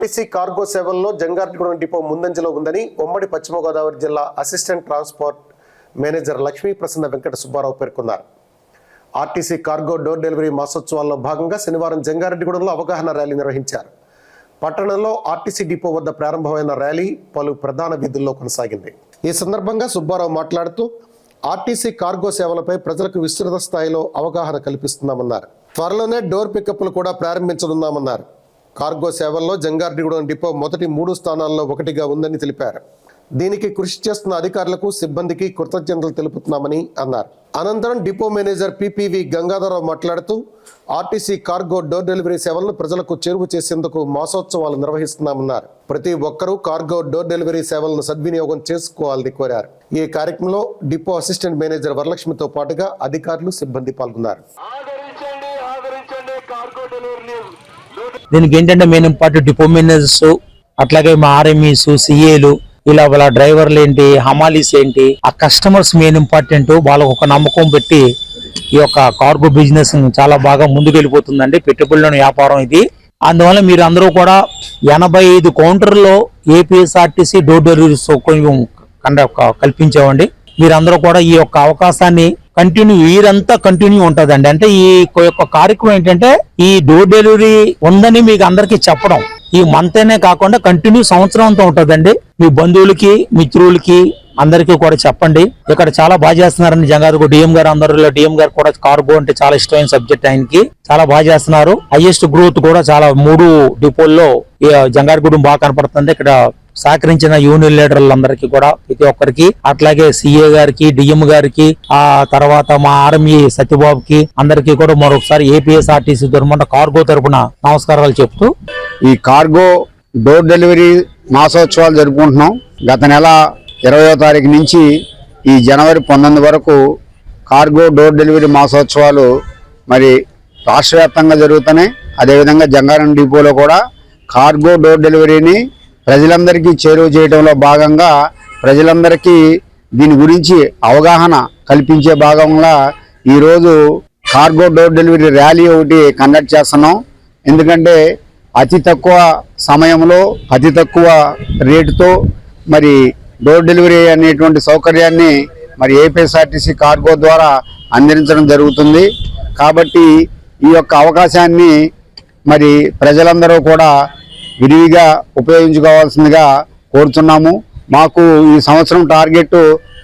RTC cargo సేవల్లో Jangareddygudem depot ముందంజలో ఉందని ఉమ్మడి పశ్చిమ గోదావరి జిల్లా assistant transport manager Lakshmi Prasanna Venkata Subbarao పేర్కొన్నారు. ఆర్టీసీ కార్గో డోర్ డెలివరీ మాసోత్సవాల్లో భాగంగా శనివారం జంగారెడ్డిగూడెంలో అవగాహన ర్యాలీ నిర్వహించారు. పట్టణంలో ఆర్టీసీ డిపో వద్ద ప్రారంభమైన ర్యాలీ పలు ప్రధాన వీధుల్లో కొనసాగింది. ఈ సందర్భంగా సుబ్బారావు మాట్లాడుతూ ఆర్టీసీ కార్గో సేవలపై ప్రజలకు విస్తృత స్థాయిలో అవగాహన కల్పిస్తున్నామన్నారు. త్వరలోనే డోర్ పికప్లు కూడా ప్రారంభించనున్నామన్నారు. కార్గో సేవల్లో జంగార్డిగూడెం డిపో మొదటి మూడు స్థానాల్లో ఒకటిగా ఉందని తెలిపారు. దీనికి కృషి చేస్తున్న అధికారులకు సిబ్బందికి కృతజ్ఞతలు తెలుపుతున్నామని అన్నారు. అనంతరం డిపో మేనేజర్ పిపివి గంగాధరరావు మాట్లాడుతూ ఆర్టీసీ కార్గో డోర్ డెలివరీ సేవలను ప్రజలకు చేరువ చేసేందుకు మాసోత్సవాలు నిర్వహిస్తున్నామన్నారు. ప్రతి ఒక్కరూ కార్గో డోర్ డెలివరీ సేవలను సద్వినియోగం చేసుకోవాలని కోరారు. ఈ కార్యక్రమంలో డిపో అసిస్టెంట్ మేనేజర్ వరలక్ష్మితో పాటుగా అధికారులు సిబ్బంది పాల్గొన్నారు. దీనికి ఏంటంటే మెయిన్ ఇంపార్టెంట్ డిపో మేనేజర్స్ అట్లాగే మా ఆర్ఎంఈస్ సిఏలు ఇలా వాళ్ళ డ్రైవర్లు ఏంటి హమాలీస్ ఏంటి ఆ కస్టమర్స్ మెయిన్ ఇంపార్టెంట్ వాళ్ళకు ఒక నమ్మకం పెట్టి ఈ యొక్క కార్గో బిజినెస్ చాలా బాగా ముందుకు వెళ్ళిపోతుందండి పెట్టుబడులను వ్యాపారం ఇది. అందువల్ల మీరు అందరూ కూడా ఎనభై ఐదు కౌంటర్లో ఏపీఎస్ఆర్టీసీ డోర్ డెలివరీ సౌకర్యం కండ- కల్పించామండి. మీరందరూ కూడా ఈ యొక్క అవకాశాన్ని కంటిన్యూ వీరంతా కంటిన్యూ ఉంటుందండి. అంటే ఈ యొక్క కార్యక్రమం ఏంటంటే ఈ డోర్ డెలివరీ ఉందని మీకు అందరికీ చెప్పడం. ఈ మంత్ అనే కాకుండా కంటిన్యూ సంవత్సరం అంతా ఉంటుందండి. మీ బంధువులకి మిత్రులకి అందరికీ కూడా చెప్పండి. ఇక్కడ చాలా బాగా చేస్తున్నారండి జంగారు డిఎం గారు అందరిలో డిఎం గారు కూడా కార్గో అంటే చాలా ఇష్టమైన సబ్జెక్ట్ ఆయనకి. చాలా బాగా చేస్తున్నారు. హైయెస్ట్ గ్రోత్ కూడా చాలా మూడు డిపోల్లో ఈ జంగారగూడెం బాగా కనపడుతుంది. ఇక్కడ సహకరించిన యూనియన్ లీడర్లందరికీ కూడా ప్రతి ఒక్కరికి అట్లాగే సిఏ గారికి డిఎం గారికి ఆ తర్వాత మా ఆర్మీ సత్యబాబుకి అందరికీ కూడా మరొకసారి ఏపీఎస్ఆర్టీసీ తరఫున కార్గో తరపున నమస్కారాలు చెప్తూ. ఈ కార్గో డోర్ డెలివరీ మాసోత్సవాలు జరుపుకుంటున్నాం. గత నెల ఇరవయో తారీఖు నుంచి ఈ జనవరి పంతొమ్మిది వరకు కార్గో డోర్ డెలివరీ మాసోత్సవాలు మరి రాష్ట్ర వ్యాప్తంగా జరుగుతున్నాయి. అదేవిధంగా జంగారం డిపోలో కూడా కార్గో డోర్ డెలివరీని ప్రజలందరికీ చేరువ చేయడంలో భాగంగా ప్రజలందరికీ దీని గురించి అవగాహన కల్పించే భాగంగా ఈరోజు కార్గో డోర్ డెలివరీ ర్యాలీ ఒకటి కండక్ట్ చేస్తున్నాం. ఎందుకంటే అతి తక్కువ సమయంలో అతి తక్కువ రేటుతో మరి డోర్ డెలివరీ అనేటువంటి సౌకర్యాన్ని మరి ఏపీఎస్ఆర్టీసీ కార్గో ద్వారా అందించడం జరుగుతుంది. కాబట్టి ఈ యొక్క అవకాశాన్ని మరి ప్రజలందరూ కూడా విరివిగా ఉపయోగించుకోవాల్సిందిగా కోరుతున్నాము. మాకు ఈ సంవత్సరం టార్గెట్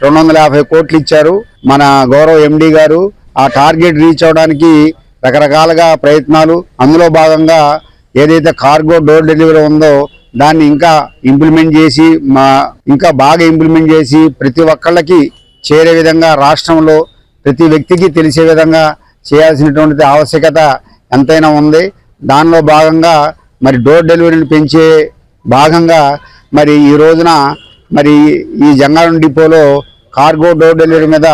రెండు వందల యాభై కోట్లు ఇచ్చారు. మన గౌరవ ఎండి గారు ఆ టార్గెట్ రీచ్ అవడానికి రకరకాలుగా ప్రయత్నాలు. అందులో భాగంగా ఏదైతే కార్గో డోర్ డెలివరీ ఉందో దాన్ని ఇంకా ఇంప్లిమెంట్ చేసి మా ఇంకా బాగా ఇంప్లిమెంట్ చేసి ప్రతి ఒక్కళ్ళకి చేరే విధంగా రాష్ట్రంలో ప్రతి వ్యక్తికి తెలిసే విధంగా చేయాల్సినటువంటి ఆవశ్యకత ఎంతైనా ఉంది. దానిలో భాగంగా మరి డోర్ డెలివరీని పెంచే భాగంగా మరి ఈ రోజున మరి ఈ జంగారం డిపోలో కార్గో డోర్ డెలివరీ మీద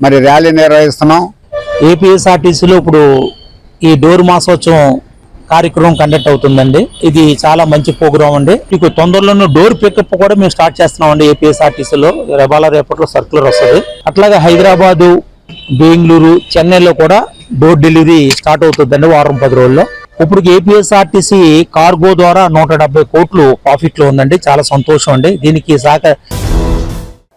మరి ర్యాలీ నిర్వహిస్తున్నాం. ఏపీఎస్ఆర్టీసీలో ఇప్పుడు ఈ డోర్ మాసోత్సవం కార్యక్రమం కండక్ట్ అవుతుందండి. ఇది చాలా మంచి ప్రోగ్రామ్ అండి. మీకు తొందరలోనే డోర్ పికప్ కూడా మేము స్టార్ట్ చేస్తున్నాం అండి ఏపీఎస్ఆర్టీసీలో. రెబాల రేపట్లో సర్కులర్ వస్తుంది. అట్లాగే హైదరాబాదు బెంగళూరు చెన్నైలో కూడా డోర్ డెలివరీ స్టార్ట్ అవుతుందండి వారం పది రోజుల్లో. ఇప్పుడు ఏపీఎస్ఆర్టీసీ కార్గో ద్వారా నూట డెబ్బై కోట్లు ప్రాఫిట్లో ఉందండి. చాలా సంతోషం అండి. దీనికి సహక